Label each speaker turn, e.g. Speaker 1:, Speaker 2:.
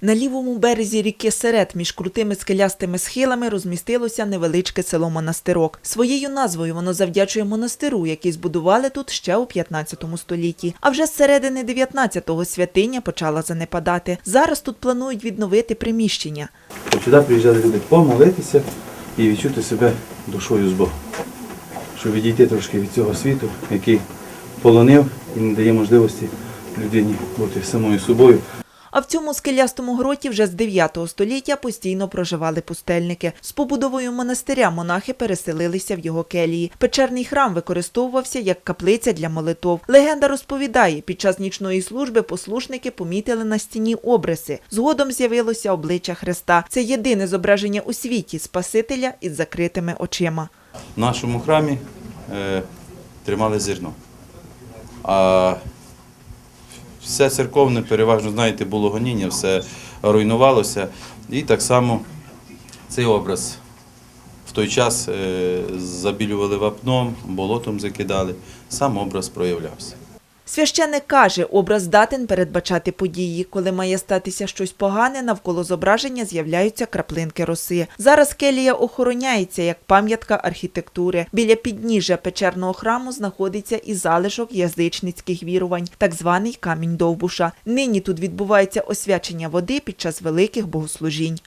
Speaker 1: На лівому березі ріки Серед між крутими скелястими схилами розмістилося невеличке село Монастирок. Своєю назвою воно завдячує монастиру, який збудували тут ще у 15 столітті. А вже з середини 19-го святиня почала занепадати. Зараз тут планують відновити приміщення.
Speaker 2: Сюди приїжджали люди помолитися і відчути себе душою з Богом. Щоб відійти трошки від цього світу, який полонив і не дає можливості людині бути самою собою.
Speaker 1: А в цьому скелястому гроті вже з 9 століття постійно проживали пустельники. З побудовою монастиря монахи переселилися в його келії. Печерний храм використовувався як каплиця для молитов. Легенда розповідає, під час нічної служби послушники помітили на стіні обриси. Згодом з'явилося обличчя Христа. Це єдине зображення у світі Спасителя із закритими очима.
Speaker 2: В нашому храмі е, тримали зерно. Все церковне, переважно, знаєте, було гоніння, все руйнувалося. І так само цей образ в той час е, забілювали вапном, болотом закидали, сам образ проявлявся.
Speaker 1: Священник каже, образ здатен передбачати події. Коли має статися щось погане, навколо зображення з'являються краплинки роси. Зараз келія охороняється як пам'ятка архітектури. Біля підніжжя печерного храму знаходиться і залишок язичницьких вірувань, так званий камінь Довбуша. Нині тут відбувається освячення води під час великих богослужінь.